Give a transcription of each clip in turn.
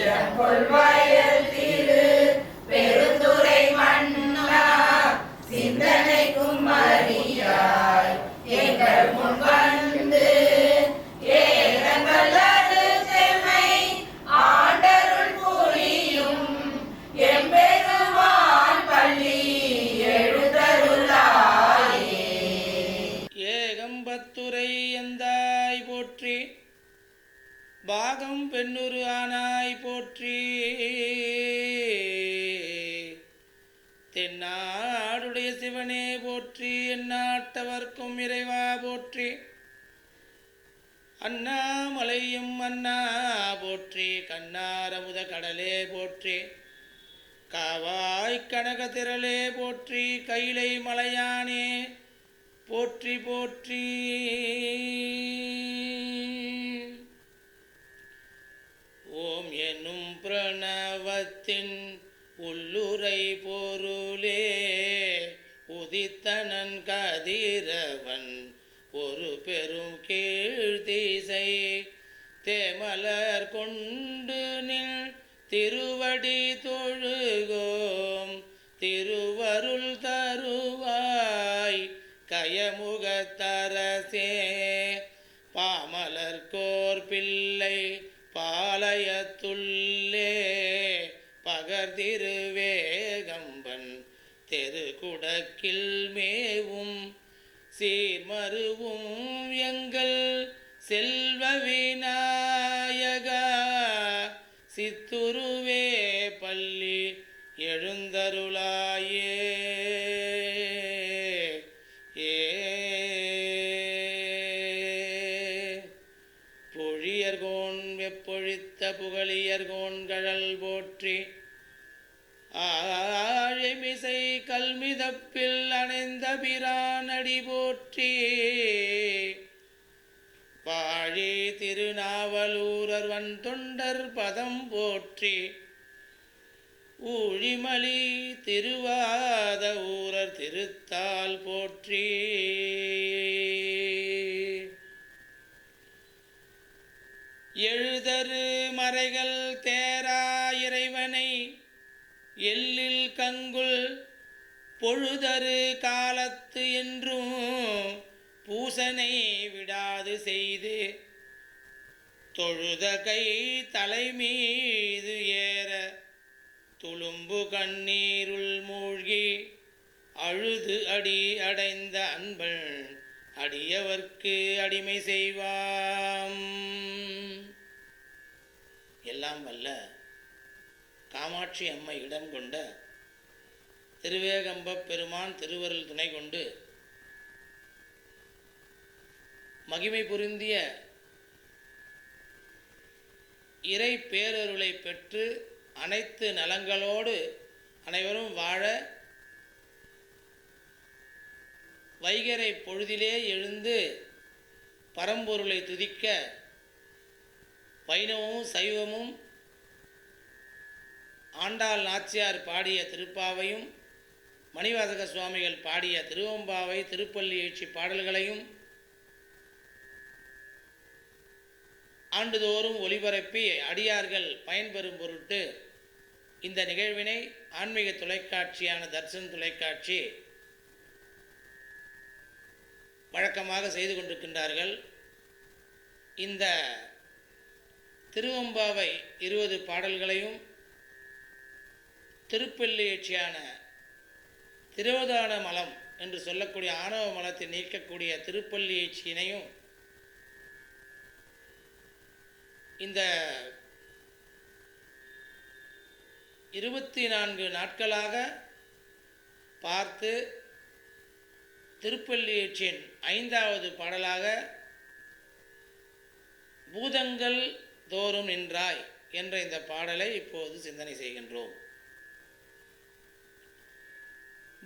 பெருந்துரை தென்னாடுடைய சிவனே போற்றி எந்நாட்டவர்க்கும் இறைவா போற்றி. அண்ணாமலையும் அண்ணா போற்றி கண்ணாரமுத கடலே போற்றி. காவாய் கனக திரளே போற்றி கைலை மலையானே போற்றி போற்றி. ஓம் என்னும் பிரணவத்தின் உள்ளுரை பொருளே உதித்தனன் கதிரவன் ஒரு பெரும் கீழ்த்திசை தேமலர் கொண்டு நில் திருவடி தொழுகோம். திருவருள் தருவாய் கயமுகத்தரசே பாமலர் கோர் பிள்ளை பாளையத்துள்ள பகர்திருவேகம்பன் தெருகுடக்கில் மேவும் சீர்மருவும் ஆழிமிசை கல்மிதப்பில் அணைந்த பிரானடி போற்றி. பாழி திருநாவலூரர் வன் தொண்டர் பதம் போற்றி. ஊழிமலி திருவாத ஊரர் திருத்தால் போற்றி. எழுதரு மறைகள் தேரா இறைவனை எல்லில் கங்குல் பொழுதரு காலத்து என்றும் பூசனை விடாது செய்து தொழுத கை தலைமீது ஏற துளும்பு கண்ணீருள் மூழ்கி அழுது அடி அடைந்த அன்பன் அடியவர்க்கு அடிமை செய்வாம். எல்லாம் வல்ல காமாட்சி அம்மை இடம் கொண்ட திருவேகம்ப பெருமான் திருவருள் துணை கொண்டு மகிமை புரிந்திய இறை பேரருளை பெற்று அனைத்து நலங்களோடு அனைவரும் வாழ வைகரை பொழுதிலே எழுந்து பரம்பொருளை துதிக்க வைணவமும் சைவமும் ஆண்டாள் நாச்சியார் பாடிய திருப்பாவையும் மணிவாசக சுவாமிகள் பாடிய திருவம்பாவை திருப்பள்ளி எழுச்சி பாடல்களையும் ஆண்டுதோறும் ஒளிபரப்பி அடியார்கள் பயன்பெறும் பொருட்டு இந்த நிகழ்வினை ஆன்மீக தொலைக்காட்சியான தர்சன் தொலைக்காட்சி வழக்கமாக செய்து கொண்டிருக்கின்றார்கள். இந்த திருவம்பாவை இருபது பாடல்களையும் திருப்பெல்லியட்சியான திருவதான மலம் என்று சொல்லக்கூடிய ஆணவ மலத்தை நீக்கக்கூடிய திருப்பள்ளியேச்சியினையும் இந்த இருபத்தி நான்கு நாட்களாக பார்த்து திருப்பள்ளியச்சின் ஐந்தாவது பாடலாக பூதங்கள் தோறும் நின்றாய் என்ற இந்த பாடலை இப்போது சிந்தனை செய்கின்றோம்.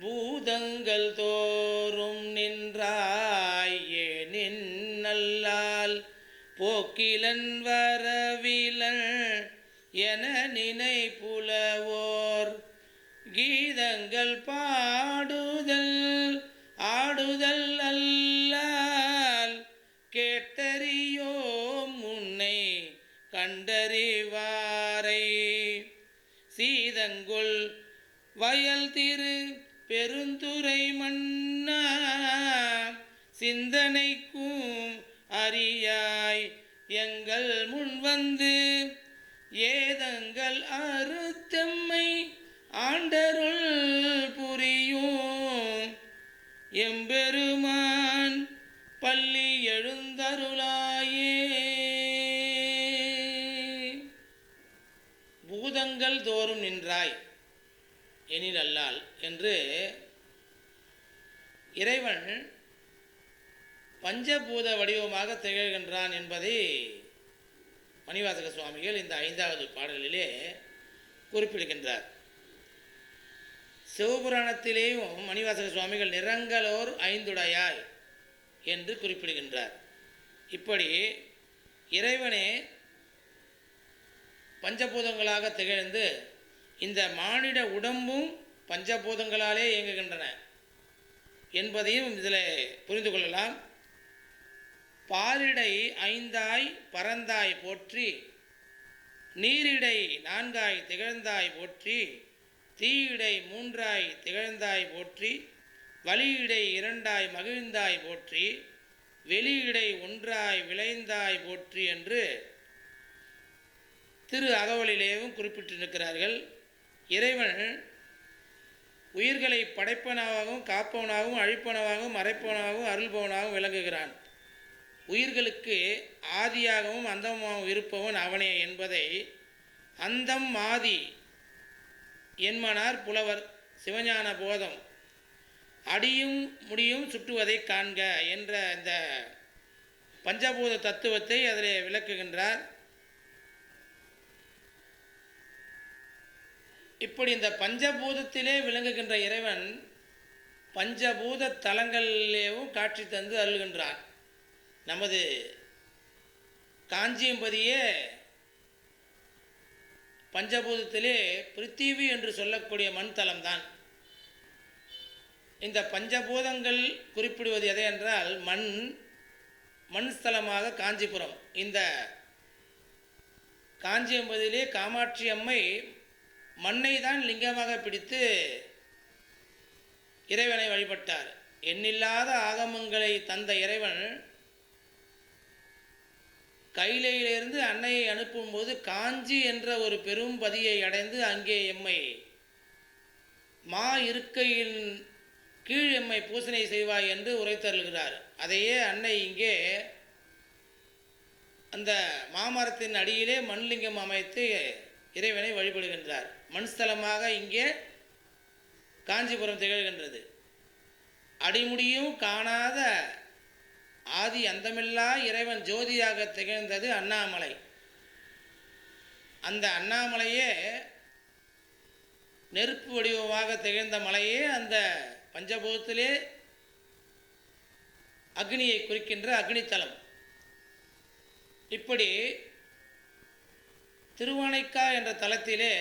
பூதங்கள் தோறும் நின்றாயே நின்னல்லால் போக்கிலன் வரவிலன் என நினைப்புலவோர். கீதங்கள் பாடுதல் ஆடுதல் அல்லால் கேட்டறியோம் முன்னை கண்டறிவாரை. சீதங்குள் வயல் திரு பெருந்துரை மன்னா சிந்தனைக்கும் அறியாய் எங்கள் முன் வந்து ஏதங்கள் அறுத்தம்மை ஆண்டருள் புரியும். எம்பெருமான் பள்ளி எழுந்தருளாயே. பூதங்கள் தோறும் நின்றாய். எனில் அல்லால் என்று இறைவன் பஞ்சபூத வடிவமாக திகழ்கின்றான் என்பதை மணிவாசக சுவாமிகள் இந்த ஐந்தாவது பாடலிலே குறிப்பிடுகின்றார். சிவபுராணத்திலேயும் மணிவாசக சுவாமிகள் நிறங்களோர் ஐந்துடையாய் என்று குறிப்பிடுகின்றார். இப்படி இறைவனே பஞ்சபூதங்களாக திகழ்ந்து இந்த மானிட உடம்பும் பஞ்சபூதங்களாலே இயங்குகின்றன என்பதையும் இதில் புரிந்து கொள்ளலாம். பாரிடை ஐந்தாய் பறந்தாய் போற்றி நீரிடை நான்காய் திகழ்ந்தாய் போற்றி தீயிடை மூன்றாய் திகழ்ந்தாய் போற்றி வழியிடை இரண்டாய் மகிழ்ந்தாய் போற்றி வெளியிடை ஒன்றாய் விளைந்தாய் போற்றி என்று திரு அகவலிலேயும் குறிப்பிட்டிருக்கிறார்கள். இறைவன் உயிர்களை படைப்பனவாகவும் காப்பவனாகவும் அழிப்பனவாகவும் மறைப்பவனாகவும் அருள்பவனாகவும் விளங்குகிறான். உயிர்களுக்கு ஆதியாகவும் அந்தமாகவும் இருப்பவன் அவனே என்பதை அந்தம் ஆதி என்மனார் புலவர் சிவஞான போதம் அடியும் முடியும் சுட்டுவதை காண்க என்ற இந்த பஞ்சபூத தத்துவத்தை அதில் விளக்குகின்றார். இப்படி இந்த பஞ்சபூதத்திலே விளங்குகின்ற இறைவன் பஞ்சபூத தலங்களிலேயும் காட்சி தந்து அருள்கின்றான். நமது காஞ்சியம்பதியே பஞ்சபூதத்திலே பிருத்திவி என்று சொல்லக்கூடிய மண் தலம்தான் இந்த பஞ்சபூதங்கள் குறிப்பிடுவது எதை என்றால் மண் மண் ஸ்தலமாக காஞ்சிபுரம். இந்த காஞ்சியம்பதியிலே காமாட்சி அம்மை மண்ணை தான் லிங்கமாக பிடித்து இறைவனை வழிபட்டார். எண்ணில்லாத ஆகமங்களை தந்த இறைவன் கைலையிலிருந்து அன்னையை அனுப்பும்போது காஞ்சி என்ற ஒரு பெரும் பதியை அடைந்து அங்கே எம்மை மா இருக்கையின் கீழ் எம்மை பூசனை செய்வாய் என்று உரைத்தருள்கிறார். அதையே அன்னை இங்கே அந்த மாமரத்தின் அடியிலே மண்லிங்கம் அமைத்து இறைவனை வழிபடுகின்றார். மண்ஸ்தலமாக இங்கே காஞ்சிபுரம் திகழ்கின்றது. அடிமுடியும் காணாத ஆதி அந்தமில்லா இறைவன் ஜோதியாக திகழ்ந்தது அண்ணாமலை. அந்த அண்ணாமலையே நெருப்பு வடிவமாக திகழ்ந்த மலையே அந்த பஞ்சபூதத்திலே அக்னியை குறிக்கின்ற அக்னித்தலம். இப்படி திருவானைக்கா என்ற தலத்திலே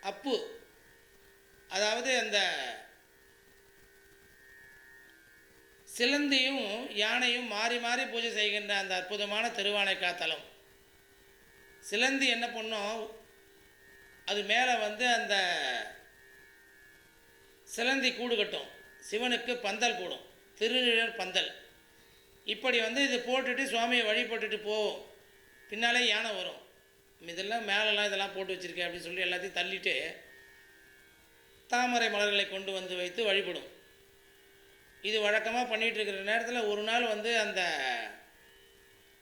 அப்பு அதாவது அந்த சிலந்தியும் யானையும் மாறி மாறி பூஜை செய்கின்ற அந்த அற்புதமான திருவானைக்கா தலம். சிலந்தி என்ன பண்ணும்? அது மேலே வந்து அந்த சிலந்தி கூடு கட்டும். சிவனுக்கு பந்தல் போடும் திருநீழர் பந்தல். இப்படி வந்து இது போட்டுட்டு சுவாமியை வழிபட்டுட்டு போவோம். பின்னாலே யானை வரும். இதெல்லாம் மேலெல்லாம் இதெல்லாம் போட்டு வச்சுருக்கேன் அப்படின்னு சொல்லி எல்லாத்தையும் தள்ளிட்டு தாமரை மலர்களை கொண்டு வந்து வைத்து வழிபடும். இது வழக்கமாக பண்ணிகிட்டு இருக்கிற நேரத்தில் ஒரு நாள் வந்து அந்த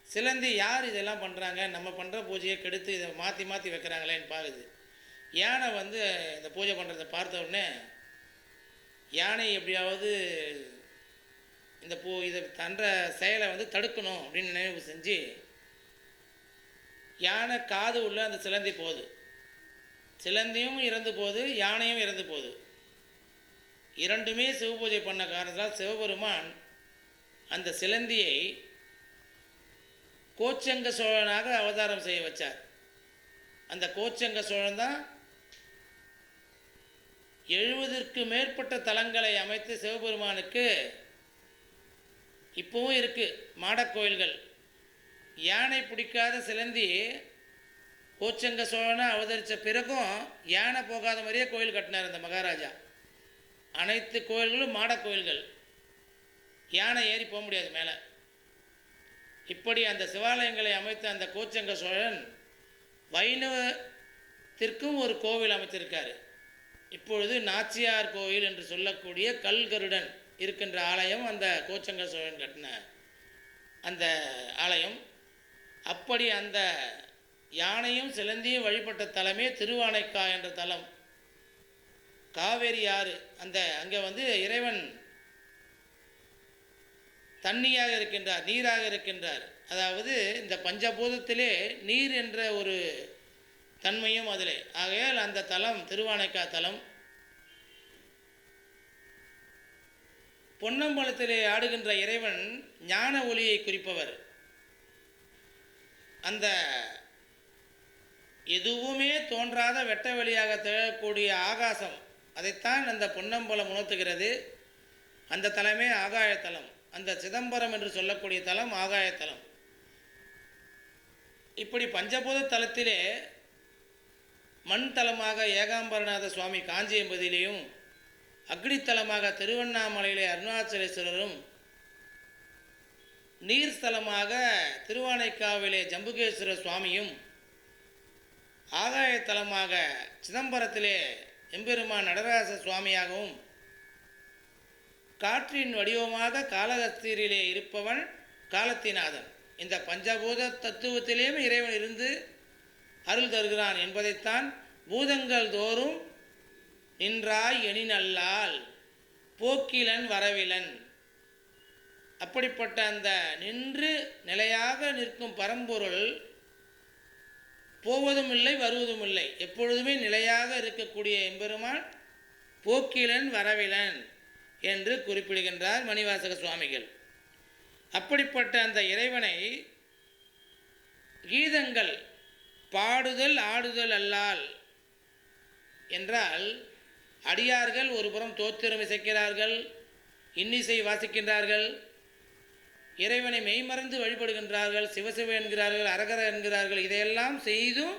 சிலந்தி யார் இதெல்லாம் பண்ணுறாங்க நம்ம பண்ணுற பூஜையை கெடுத்து இதை மாற்றி மாற்றி வைக்கிறாங்களேன்னு பாருது யானை வந்து இந்த பூஜை பண்ணுறதை பார்த்த உடனே யானை எப்படியாவது இந்த பூ இதை தன்ற செயலை வந்து தடுக்கணும் அப்படின்னு நினைவு செஞ்சு யானை காது உள்ள அந்த சிலந்தி போகுது. சிலந்தியும் இறந்து போகுது யானையும் இறந்து போகுது. இரண்டுமே சிவபூஜை பண்ண காரணத்தால் சிவபெருமான் அந்த சிலந்தியை கோச்சங்க சோழனாக அவதாரம் செய்ய வச்சார். அந்த கோச்சங்க சோழன் தான் எழுபதற்கு மேற்பட்ட தலங்களை அமைத்து சிவபெருமானுக்கு இப்போவும் இருக்குது மாடக்கோயில்கள் யானை பிடிக்காத சிலந்தி கோச்சங்க சோழனை அவதரித்த பிறகும் யானை போகாத மாதிரியே கோயில் கட்டினார் அந்த மகாராஜா. அனைத்து கோயில்களும் மாடக் கோயில்கள். யானை ஏறி போக முடியாது மேலே. இப்படி அந்த சிவாலயங்களை அமைத்த அந்த கோச்சங்க சோழன் வைணவத்திற்கும் ஒரு கோவில் அமைத்திருக்காரு. இப்பொழுது நாச்சியார் கோயில் என்று சொல்லக்கூடிய கல்கருடன் இருக்கின்ற ஆலயம் அந்த கோச்சங்க சோழன் கட்டின அந்த ஆலயம் அப்படி அந்த யானையும் சிலந்தியும் வழிபட்ட தலமே திருவானைக்கா என்ற தலம். காவேரி ஆறு அந்த அங்கே வந்து இறைவன் தண்ணியாக இருக்கின்றார் நீராக இருக்கின்றார். அதாவது இந்த பஞ்சபூதத்திலே நீர் என்ற ஒரு தன்மையும் அதில். ஆகையால் அந்த தலம் திருவானைக்கா தலம். பொன்னம்பலத்திலே ஆடுகின்ற இறைவன் ஞான ஒளியை குறிப்பவர். அந்த எதுவுமே தோன்றாத வெட்ட வெளியாக திகழக்கூடிய ஆகாசம். அதைத்தான் அந்த பொன்னம்பலம் உணர்த்துகிறது. அந்த தலமே ஆகாயத்தலம் அந்த சிதம்பரம் என்று சொல்லக்கூடிய தலம் ஆகாயத்தலம் இப்படி பஞ்சபூத தலத்திலே மண் தலமாக ஏகாம்பரநாத சுவாமி காஞ்சி என்பதிலேயும் அக்னித்தலமாக திருவண்ணாமலையிலே அருணாச்சலேஸ்வரரும் நீர் ஸ்தலமாக திருவானைக்காவிலே ஜம்புகேஸ்வர சுவாமியும் ஆகாயத்தலமாக சிதம்பரத்திலே எம்பெருமான் நடராச சுவாமியாகவும் காற்றின் வடிவமாக காலகஸ்தீரிலே இருப்பவன் காலத்திநாதன். இந்த பஞ்சபூத தத்துவத்திலேயும் இறைவன் இருந்து அருள் தருகிறான் என்பதைத்தான் பூதங்கள் தோறும் நின்றாய் எனினல்லால் போக்கிலன் வரவிலன். அப்படிப்பட்ட அந்த நின்று நிலையாக நிற்கும் பரம்பொருள் போவதும் இல்லை வருவதும் இல்லை எப்பொழுதுமே நிலையாக இருக்கக்கூடிய எம்பெருமான் போக்கிலன் வரவிலன் என்று குறிப்பிடுகின்றார் மணிவாசக சுவாமிகள். அப்படிப்பட்ட அந்த இறைவனை கீதங்கள் பாடுதல் ஆடுதல் அல்லால் என்றால் அடியார்கள் ஒருபுறம் தோத்திரம் இசைக்கிறார்கள் இன்னிசை வாசிக்கின்றார்கள் இறைவனை மெய்மறந்து வழிபடுகின்றார்கள் சிவசிவ என்கிறார்கள் அரகர என்கிறார்கள் இதையெல்லாம் செய்தும்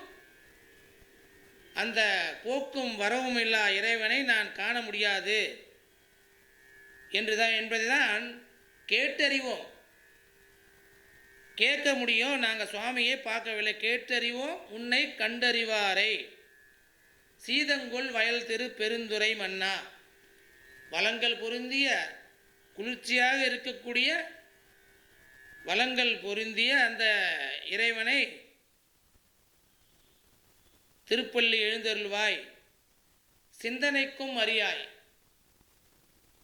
அந்த போக்கும் வரவும் இல்லா இறைவனை நான் காண முடியாது என்றுதான் என்பதை தான் கேட்டறிவோம். கேட்க முடியும் நாங்கள் சுவாமியை பார்க்கவில்லை. கேட்டறிவோம் உன்னை கண்டறிவாரை. சீதங்குள் வயல் திரு பெருந்துரை மன்னா. வளங்கள் பொருந்திய குளிர்ச்சியாக இருக்கக்கூடிய வளங்கள் பொருந்திய அந்த இறைவனை திருப்பள்ளி எழுந்தருள்வாய் சிந்தனைக்கும் அறியாய்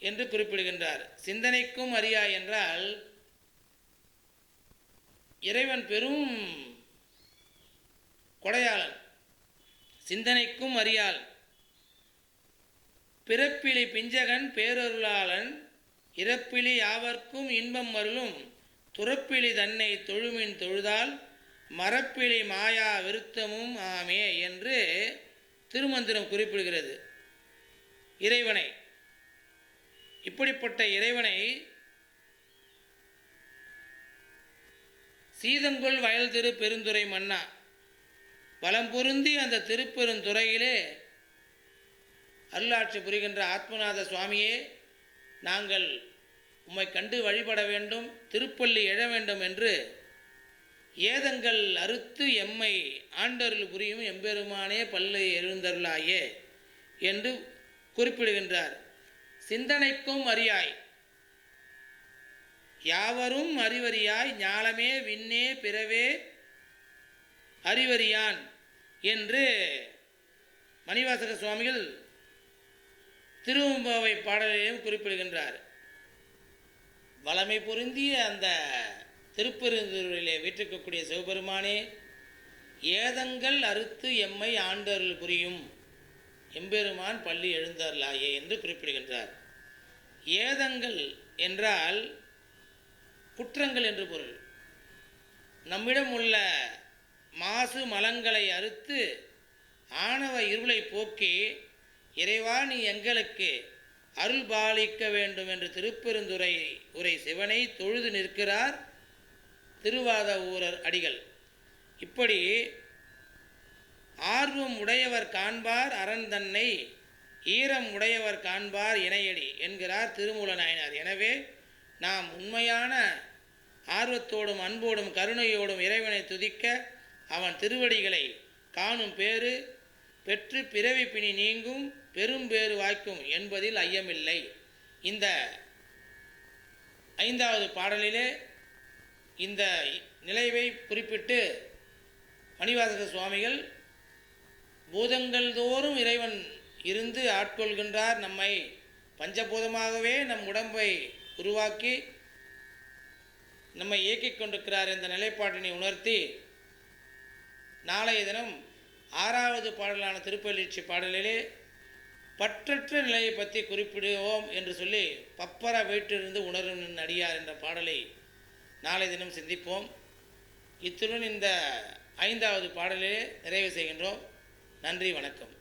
என்று குறிப்பிடுகின்றார். சிந்தனைக்கும் அறியாய் என்றால் இறைவன் பெரும் கொடையாளன் சிந்தனைக்கும் அறியாள் பிறப்பிலி பிஞ்சகன் பேரருளாளன் இறப்பிலி யாவர்க்கும் இன்பம் அருளும் துறப்பிலி தன்னை தொழுமின் தொழுதால் மரப்பிலி மாயா விருத்தமும் ஆமே என்று திருமந்திரம் குறிப்பிடுகிறது. இறைவனை இப்படிப்பட்ட இறைவனை சீதங்கொள் வயல் திரு பெருந்துறை மன்னா பலம் பொருந்தி அந்த திருப்பெருந்துறையிலே அருளாட்சி புரிகின்ற ஆத்மநாத சுவாமியே நாங்கள் உம்மை கண்டு வழிபட வேண்டும் திருப்பள்ளி எழ வேண்டும் என்று ஏதங்கள் அறுத்து எம்மை ஆண்டருள் புரியும் எம்பெருமானே பல்லு எழுந்தருளாயே என்று குறிப்பிடுகின்றார். சிந்தனைக்கும் அறியாய். யாவரும் அறிவறியாய் ஞாலமே விண்ணே பிறவே அறிவறியான் என்று மணிவாசக சுவாமிகள் திருவம்பாவை பாடலையும் குறிப்பிடுகின்றார். வளமை பொருந்திய அந்த திருப்பெருந்தூரிலே வீற்றிருக்கக்கூடிய சிவபெருமானே ஏதங்கள் அறுத்து எம்மை ஆண்டருள் புரியும். எம்பெருமான் பள்ளி எழுந்தருளாயே என்று குறிப்பிடுகின்றார். ஏதங்கள் என்றால் குற்றங்கள் என்று பொருள். நம்மிடம் உள்ள மாசு மலங்களை அறுத்து ஆணவ இருளை போக்கி இறைவா நீ எங்களுக்கு அருள் பாலிக்க வேண்டும் என்று திருப்பெருந்துரை உரை சிவனை தொழுது நிற்கிறார் திருவாத ஊரர் அடிகள். இப்படி ஆர்வம் உடையவர் காண்பார் அரண் தன்னை ஈரம் உடையவர் காண்பார் இணையடி என்கிறார் திருமூல நாயனார். எனவே நாம் உண்மையான ஆர்வத்தோடும் அன்போடும் கருணையோடும் இறைவனை துதிக்க அவன் திருவடிகளை காணும் பேறு பெற்று பிறவி பிணி நீங்கும் பெரும் பேறு வாய்க்கும் என்பதில் ஐயமில்லை. இந்த ஐந்தாவது பாடலிலே இந்த நிலைவை குறிப்பிட்டு மணிவாசக சுவாமிகள் பூதங்கள் தோறும் இறைவன் இருந்து ஆட்கொள்கின்றார் நம்மை பஞ்சபூதமாகவே நம் உடம்பை உருவாக்கி நம்மை இயக்கிக் கொண்டிருக்கிறார் என்ற நிலைப்பாட்டினை உணர்த்தி நாளைய தினம் ஆறாவது பாடலான திருப்பெயர்ச்சி பாடலிலே பற்றற்ற நிலையை பற்றி குறிப்பிடுவோம் என்று சொல்லி பப்பர வீட்டிலிருந்து உணரும் நின் அடியார் என்ற பாடலை நாளை தினம் சிந்திப்போம். இத்துடன் இந்த ஐந்தாவது பாடலிலே நிறைவு செய்கின்றோம். நன்றி வணக்கம்.